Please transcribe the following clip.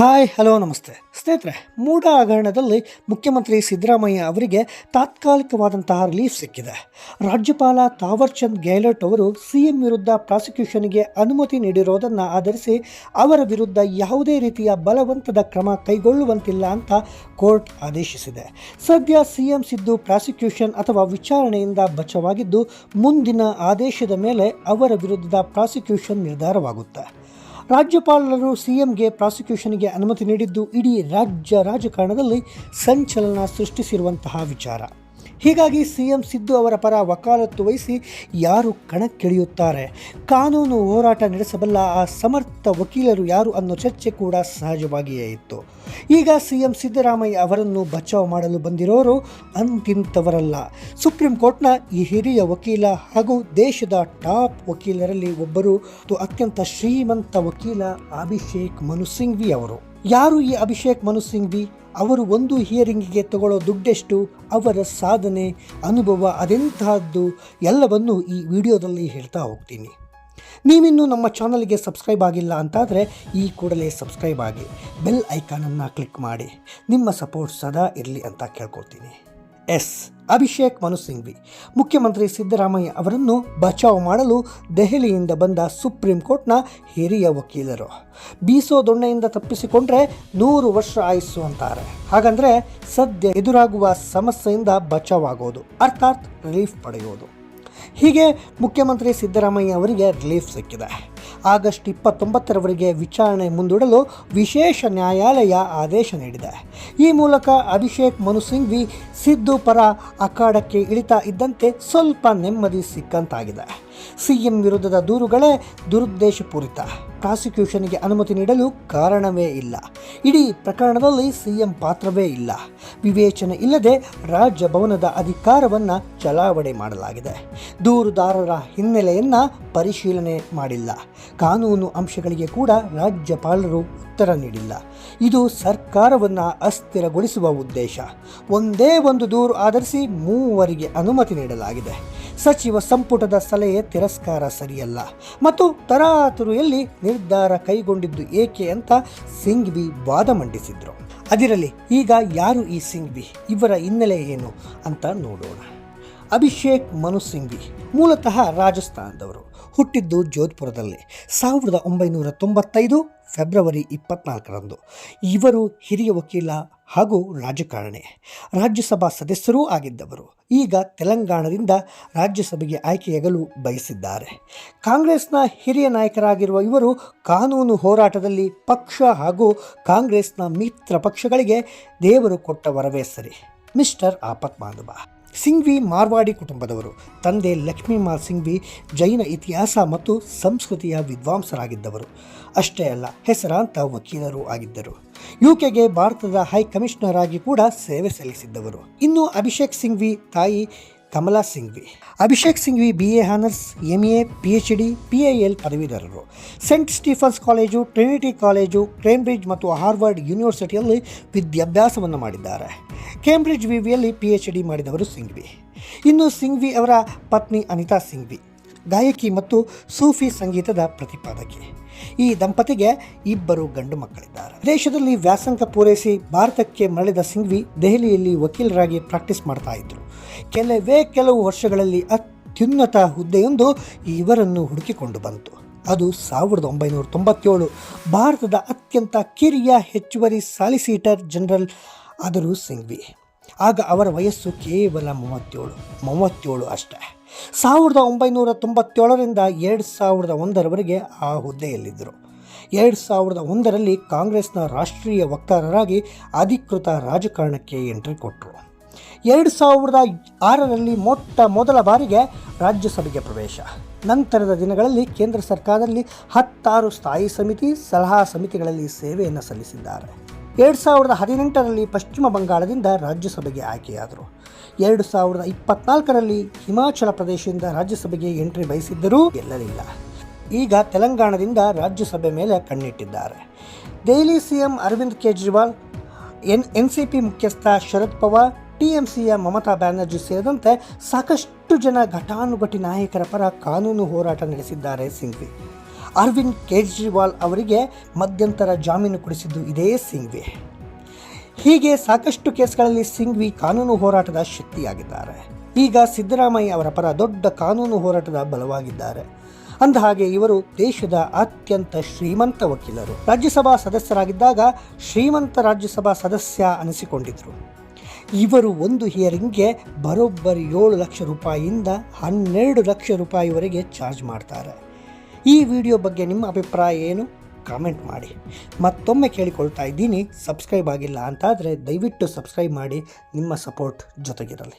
Hi, hello, ನಮಸ್ತೆ. ಸ್ನೇಹಿತರೆ, ಮೂಡ ಹಗರಣದಲ್ಲಿ ಮುಖ್ಯಮಂತ್ರಿ ಸಿದ್ದರಾಮಯ್ಯ ಅವರಿಗೆ ತಾತ್ಕಾಲಿಕವಾದಂತಹ ರಿಲೀಫ್ ಸಿಕ್ಕಿದೆ. ರಾಜ್ಯಪಾಲ ತಾವರ್ಚಂದ್ ಗೆಹ್ಲೋಟ್ ಅವರು ಸಿಎಂ ವಿರುದ್ಧ ಪ್ರಾಸಿಕ್ಯೂಷನ್ಗೆ ಅನುಮತಿ ನೀಡಿರೋದನ್ನು ಆಧರಿಸಿ ಅವರ ವಿರುದ್ಧ ಯಾವುದೇ ರೀತಿಯ ಬಲವಂತದ ಕ್ರಮ ಕೈಗೊಳ್ಳುವಂತಿಲ್ಲ ಅಂತ ಕೋರ್ಟ್ ಆದೇಶಿಸಿದೆ. ಸದ್ಯ ಸಿಎಂ ಸಿದ್ದು ಪ್ರಾಸಿಕ್ಯೂಷನ್ ಅಥವಾ ವಿಚಾರಣೆಯಿಂದ ಬಚಾವಾಗಿದ್ದು ಮುಂದಿನ ಆದೇಶದ ಮೇಲೆ ಅವರ ವಿರುದ್ಧದ ಪ್ರಾಸಿಕ್ಯೂಷನ್ ನಿರ್ಧಾರವಾಗುತ್ತೆ. ರಾಜ್ಯಪಾಲರು ಸಿಎಂಗೆ ಪ್ರಾಸಿಕ್ಯೂಷನ್ಗೆ ಅನುಮತಿ ನೀಡಿದ್ದು ಇಡೀ ರಾಜ್ಯ ರಾಜಕಾರಣದಲ್ಲಿ ಸಂಚಲನ ಸೃಷ್ಟಿಸಿರುವಂತಹ ವಿಚಾರ. ಹೀಗಾಗಿ ಸಿಎಂ ಸಿದ್ದು ಅವರ ಪರ ವಕಾಲತ್ತು ವಹಿಸಿ ಯಾರು ಕಣಕ್ಕಿಳಿಯುತ್ತಾರೆ? ಕಾನೂನು ಹೋರಾಟ ನಡೆಸಬಲ್ಲ ಆ ಸಮರ್ಥ ವಕೀಲರು ಯಾರು ಅನ್ನೋ ಚರ್ಚೆ ಕೂಡ ಸಹಜವಾಗಿಯೇ ಇತ್ತು. ಈಗ ಸಿಎಂ ಸಿದ್ದರಾಮಯ್ಯ ಅವರನ್ನು ಬಚಾವ್ ಮಾಡಲು ಬಂದಿರೋರು ಅಂತಿಂತವರಲ್ಲ ಸುಪ್ರೀಂ ಕೋರ್ಟ್ನ ಈ ಹಿರಿಯ ವಕೀಲ ಹಾಗೂ ದೇಶದ ಟಾಪ್ ವಕೀಲರಲ್ಲಿ ಒಬ್ಬರು ಅತ್ಯಂತ ಶ್ರೀಮಂತ ವಕೀಲ ಅಭಿಷೇಕ್ ಮನು ಸಿಂಘ್ವಿ ಅವರು. ಯಾರು ಈ ಅಭಿಷೇಕ್ ಮನು ಸಿಂಘ್ವಿ? ಅವರು ಒಂದು ಹಿಯರಿಂಗಿಗೆ ತಗೊಳ್ಳೋ ದುಡ್ಡೆಷ್ಟು ಅವರ ಸಾಧನೆ, ಅನುಭವ ಅದೆಂತಹದ್ದು ಎಲ್ಲವನ್ನು ಈ ವಿಡಿಯೋದಲ್ಲಿ ಹೇಳ್ತಾ ಹೋಗ್ತೀನಿ. ನೀವಿನ್ನೂ ನಮ್ಮ ಚಾನಲ್ಗೆ ಸಬ್ಸ್ಕ್ರೈಬ್ ಆಗಿಲ್ಲ ಅಂತಾದರೆ ಈ ಕೂಡಲೇ ಸಬ್ಸ್ಕ್ರೈಬ್ ಆಗಿ ಬೆಲ್ ಐಕಾನನ್ನು ಕ್ಲಿಕ್ ಮಾಡಿ. ನಿಮ್ಮ ಸಪೋರ್ಟ್ ಸದಾ ಇರಲಿ ಅಂತ ಕೇಳ್ಕೊಳ್ತೀನಿ. ಎಸ್. ಅಭಿಷೇಕ್ ಮನು ಸಿಂಘ್ವಿ. ಮುಖ್ಯಮಂತ್ರಿ ಸಿದ್ದರಾಮಯ್ಯ ಅವರನ್ನು ಬಚಾವ್ ಮಾಡಲು ದೆಹಲಿಯಿಂದ ಬಂದ ಸುಪ್ರೀಂ ಕೋರ್ಟ್ನ ಹಿರಿಯ ವಕೀಲರು. ಬೀಸೋ ದೊಣ್ಣೆಯಿಂದ ತಪ್ಪಿಸಿಕೊಂಡ್ರೆ ನೂರು ವರ್ಷ ಆಯಿಸು ಅಂತಾರೆ. ಹಾಗಂದ್ರೆ ಸದ್ಯ ಎದುರಾಗುವ ಸಮಸ್ಯೆಯಿಂದ ಬಚಾವ್ ಆಗೋದು ಅರ್ಥಾತ್ ರಿಲೀಫ್ ಪಡೆಯೋದು. ಹೀಗೆ ಮುಖ್ಯಮಂತ್ರಿ ಸಿದ್ದರಾಮಯ್ಯ ಅವರಿಗೆ ರಿಲೀಫ್ ಸಿಕ್ಕಿದೆ. ಆಗಸ್ಟ್ ಇಪ್ಪತ್ತೊಂಬತ್ತರವರೆಗೆ ವಿಚಾರಣೆ ಮುಂದೂಡಲು ವಿಶೇಷ ನ್ಯಾಯಾಲಯ ಆದೇಶ ನೀಡಿದೆ. ಈ ಮೂಲಕ ಅಭಿಷೇಕ್ ಮನು ಸಿಂಘ್ವಿ ಸಿದ್ದು ಪರ ಅಖಾಡಕ್ಕೆ ಇಳಿತಾ ಇದ್ದಂತೆ ಸ್ವಲ್ಪ ನೆಮ್ಮದಿ ಸಿಕ್ಕಂತಾಗಿದೆ. ಸಿಎಂ ವಿರುದ್ಧದ ದೂರುಗಳೇ ದುರುದ್ದೇಶಪೂರಿತ. ಪ್ರಾಸಿಕ್ಯೂಷನ್ಗೆ ಅನುಮತಿ ನೀಡಲು ಕಾರಣವೇ ಇಲ್ಲ. ಇಡೀ ಪ್ರಕರಣದಲ್ಲಿ ಸಿಎಂ ಪಾತ್ರವೇ ಇಲ್ಲ. ವಿವೇಚನೆ ಇಲ್ಲದೆ ರಾಜ್ಯಭವನದ ಅಧಿಕಾರವನ್ನು ಚಲಾವಣೆ ಮಾಡಲಾಗಿದೆ. ದೂರುದಾರರ ಹಿನ್ನೆಲೆಯನ್ನು ಪರಿಶೀಲನೆ ಮಾಡಿಲ್ಲ. ಕಾನೂನು ಅಂಶಗಳಿಗೆ ಕೂಡ ರಾಜ್ಯಪಾಲರು ಉತ್ತರ ನೀಡಿಲ್ಲ. ಇದು ಸರ್ಕಾರವನ್ನು ಅಸ್ಥಿರಗೊಳಿಸುವ ಉದ್ದೇಶ. ಒಂದೇ ಒಂದು ದೂರು ಆಧರಿಸಿ ಮೂವರಿಗೆ ಅನುಮತಿ ನೀಡಲಾಗಿದೆ. ಸಚಿವ ಸಂಪುಟದ ಸಲಹೆ ತಿರಸ್ಕಾರ ಸರಿಯಲ್ಲ ಮತ್ತು ತರಾತುರಿಯಲ್ಲಿ ನಿರ್ಧಾರ ಕೈಗೊಂಡಿದ್ದು ಏಕೆ ಅಂತ ಸಿಂಘ್ವಿ ವಾದ ಮಂಡಿಸಿದ್ರು. ಅದಿರಲಿ, ಈಗ ಯಾರು ಈ ಸಿಂಘ್ವಿ ಇವರ ಹಿನ್ನೆಲೆ ಏನು ಅಂತ ನೋಡೋಣ. ಅಭಿಷೇಕ್ ಮನು ಸಿಂಘ್ವಿ ಮೂಲತಃ ರಾಜಸ್ಥಾನದವರು. ಹುಟ್ಟಿದ್ದು ಜೋಧ್ಪುರದಲ್ಲಿ ಸಾವಿರದ ಒಂಬೈನೂರ ತೊಂಬತ್ತೈದು ಫೆಬ್ರವರಿ ಇಪ್ಪತ್ನಾಲ್ಕರಂದು. ಇವರು ಹಿರಿಯ ವಕೀಲ ಹಾಗೂ ರಾಜಕಾರಣಿ. ರಾಜ್ಯಸಭಾ ಸದಸ್ಯರೂ ಆಗಿದ್ದವರು. ಈಗ ತೆಲಂಗಾಣದಿಂದ ರಾಜ್ಯಸಭೆಗೆ ಆಯ್ಕೆಯಾಗಲು ಬಯಸಿದ್ದಾರೆ. ಕಾಂಗ್ರೆಸ್ನ ಹಿರಿಯ ನಾಯಕರಾಗಿರುವ ಇವರು ಕಾನೂನು ಹೋರಾಟದಲ್ಲಿ ಪಕ್ಷ ಹಾಗೂ ಕಾಂಗ್ರೆಸ್ನ ಮಿತ್ರ ಪಕ್ಷಗಳಿಗೆ ದೇವರು ಕೊಟ್ಟ ವರವೇ ಸರಿ. ಮಿಸ್ಟರ್ ಆಪತ್ ಮಾಧವ ಸಿಂಘ್ವಿ ಮಾರ್ವಾಡಿ ಕುಟುಂಬದವರು. ತಂದೆ ಲಕ್ಷ್ಮೀಮಾಲ್ ಸಿಂಘ್ವಿ ಜೈನ ಇತಿಹಾಸ ಮತ್ತು ಸಂಸ್ಕೃತಿಯ ವಿದ್ವಾಂಸರಾಗಿದ್ದವರು. ಅಷ್ಟೇ ಅಲ್ಲ, ಹೆಸರಾಂತ ವಕೀಲರು ಆಗಿದ್ದರು. ಯುಕೆಗೆ ಭಾರತದ ಹೈ ಕಮಿಷನರ್ ಆಗಿ ಕೂಡ ಸೇವೆ ಸಲ್ಲಿಸಿದ್ದವರು. ಇನ್ನು ಅಭಿಷೇಕ್ ಸಿಂಘ್ವಿ ತಾಯಿ Kamala Singhvi. Abhishek Singhvi, B. A. Honours M A. P H D P I L ಪದವೀಧರರು. Saint Stephen's college, Trinity college, Cambridge ಮತ್ತು ಹಾರ್ವರ್ಡ್ ಯೂನಿವರ್ಸಿಟಿಯಲ್ಲಿ ವಿದ್ಯಾಭ್ಯಾಸವನ್ನು ಮಾಡಿದ್ದಾರೆ. ಕೇಂಬ್ರಿಡ್ಜ್ ವಿವಿಯಲ್ಲಿ ಪಿ ಎಚ್ ಡಿ ಮಾಡಿದವರು ಸಿಂಘ್ವಿ. ಇನ್ನು ಸಿಂಘ್ವಿ ಅವರ ಪತ್ನಿ ಅನಿತಾ ಸಿಂಘ್ವಿ. ಗಾಯಕಿ ಮತ್ತು ಸೂಫಿ ಸಂಗೀತದ ಪ್ರತಿಪಾದಕಿ. ಈ ದಂಪತಿಗೆ ಇಬ್ಬರು ಗಂಡು ಮಕ್ಕಳಿದ್ದಾರೆ. ದೇಶದಲ್ಲಿ ವ್ಯಾಸಂಗ ಪೂರೈಸಿ ಭಾರತಕ್ಕೆ ಮರಳಿದ ಸಿಂಘ್ವಿ ದೆಹಲಿಯಲ್ಲಿ ವಕೀಲರಾಗಿ ಪ್ರಾಕ್ಟೀಸ್ ಮಾಡ್ತಾ ಇದ್ರು. ಕೆಲವೇ ಕೆಲವು ವರ್ಷಗಳಲ್ಲಿ ಅತ್ಯುನ್ನತ ಹುದ್ದೆಯೊಂದು ಇವರನ್ನು ಹುಡುಕಿಕೊಂಡು ಬಂತು. ಅದು ಸಾವಿರದ ಒಂಬೈನೂರ ತೊಂಬತ್ತೇಳು. ಭಾರತದ ಅತ್ಯಂತ ಕಿರಿಯ ಹೆಚ್ಚುವರಿ ಸಾಲಿಸಿಟರ್ ಜನರಲ್ ಆದರೂ ಸಿಂಘ್ವಿ. ಆಗ ಅವರ ವಯಸ್ಸು ಕೇವಲ ಮೂವತ್ತೇಳು ಮೂವತ್ತೇಳು ಅಷ್ಟೇ. ಸಾವಿರದ ಒಂಬೈನೂರ ತೊಂಬತ್ತೇಳರಿಂದ ಎರಡು ಸಾವಿರದ ಒಂದರವರೆಗೆ ಆ ಹುದ್ದೆಯಲ್ಲಿದ್ದರು. ಎರಡು ಸಾವಿರದ ಒಂದರಲ್ಲಿ ಕಾಂಗ್ರೆಸ್ನ ರಾಷ್ಟ್ರೀಯ ವಕ್ತಾರರಾಗಿ ಅಧಿಕೃತ ರಾಜಕಾರಣಕ್ಕೆ ಎಂಟ್ರಿ ಕೊಟ್ಟರು ಎರಡು ಸಾವಿರದ ಆರರಲ್ಲಿ ಮೊಟ್ಟ ಮೊದಲ ಬಾರಿಗೆ ರಾಜ್ಯಸಭೆಗೆ ಪ್ರವೇಶ. ನಂತರದ ದಿನಗಳಲ್ಲಿ ಕೇಂದ್ರ ಸರ್ಕಾರದಲ್ಲಿ ಹತ್ತಾರು ಸ್ಥಾಯಿ ಸಮಿತಿ, ಸಲಹಾ ಸಮಿತಿಗಳಲ್ಲಿ ಸೇವೆಯನ್ನು ಸಲ್ಲಿಸಿದ್ದಾರೆ. ಎರಡು ಸಾವಿರದ ಹದಿನೆಂಟರಲ್ಲಿ ಪಶ್ಚಿಮ ಬಂಗಾಳದಿಂದ ರಾಜ್ಯಸಭೆಗೆ ಆಯ್ಕೆಯಾದರು. ಎರಡು ಸಾವಿರದ ಇಪ್ಪತ್ನಾಲ್ಕರಲ್ಲಿ ಹಿಮಾಚಲ ಪ್ರದೇಶದಿಂದ ರಾಜ್ಯಸಭೆಗೆ ಎಂಟ್ರಿ ಬಯಸಿದ್ದರೂ ಗೆಲ್ಲಲಿಲ್ಲ. ಈಗ ತೆಲಂಗಾಣದಿಂದ ರಾಜ್ಯಸಭೆ ಮೇಲೆ ಕಣ್ಣಿಟ್ಟಿದ್ದಾರೆ. Delhi CM Arvind Kejriwal, N N C P ಮುಖ್ಯಸ್ಥ ಶರದ್ ಪವಾರ್ ಟಿ ಎಂ ಸಿಯ ಮಮತಾ ಬ್ಯಾನರ್ಜಿ ಸೇರಿದಂತೆ ಸಾಕಷ್ಟು ಜನ ಘಟಾನುಘಟಿ ನಾಯಕರ ಪರ ಕಾನೂನು ಹೋರಾಟ ನಡೆಸಿದ್ದಾರೆ ಸಿಂಘ್ವಿ ಅರವಿಂದ್ ಕೇಜ್ರಿವಾಲ್ ಅವರಿಗೆ ಮಧ್ಯಂತರ ಜಾಮೀನು ಕೊಡಿಸಿದ್ದು ಇದೇ ಸಿಂಘ್ವಿ ಹೀಗೆ ಸಾಕಷ್ಟು ಕೇಸ್ಗಳಲ್ಲಿ ಸಿಂಘ್ವಿ ಕಾನೂನು ಹೋರಾಟದ ಶಕ್ತಿಯಾಗಿದ್ದಾರೆ. ಈಗ ಸಿದ್ದರಾಮಯ್ಯ ಅವರ ಪರ ದೊಡ್ಡ ಕಾನೂನು ಹೋರಾಟದ ಬಲವಾಗಿದ್ದಾರೆ. ಅಂದ ಹಾಗೆ ಇವರು ದೇಶದ ಅತ್ಯಂತ ಶ್ರೀಮಂತ ವಕೀಲರು. ರಾಜ್ಯಸಭಾ ಸದಸ್ಯರಾಗಿದ್ದಾಗ ಶ್ರೀಮಂತ ರಾಜ್ಯಸಭಾ ಸದಸ್ಯ ಅನಿಸಿಕೊಂಡಿದ್ದರು ಇವರು ಒಂದು ಹಿಯರಿಂಗ್ಗೆ ಬರೋಬ್ಬರಿ ಏಳು ಲಕ್ಷ ರೂಪಾಯಿಯಿಂದ ಹನ್ನೆರಡು ಲಕ್ಷ ರೂಪಾಯಿವರೆಗೆ ಚಾರ್ಜ್ ಮಾಡ್ತಾರೆ. ಈ ವಿಡಿಯೋ ಬಗ್ಗೆ ನಿಮ್ಮ ಅಭಿಪ್ರಾಯ ಏನು? ಕಾಮೆಂಟ್ ಮಾಡಿ. ಮತ್ತೊಮ್ಮೆ ಕೇಳಿಕೊಳ್ತಾ ಇದ್ದೀನಿ, ಸಬ್ಸ್ಕ್ರೈಬ್ ಆಗಿಲ್ಲ ಅಂತಾದರೆ ದಯವಿಟ್ಟು ಸಬ್ಸ್ಕ್ರೈಬ್ ಮಾಡಿ, ನಿಮ್ಮ ಸಪೋರ್ಟ್ ಜೊತೆಗಿರಲಿ.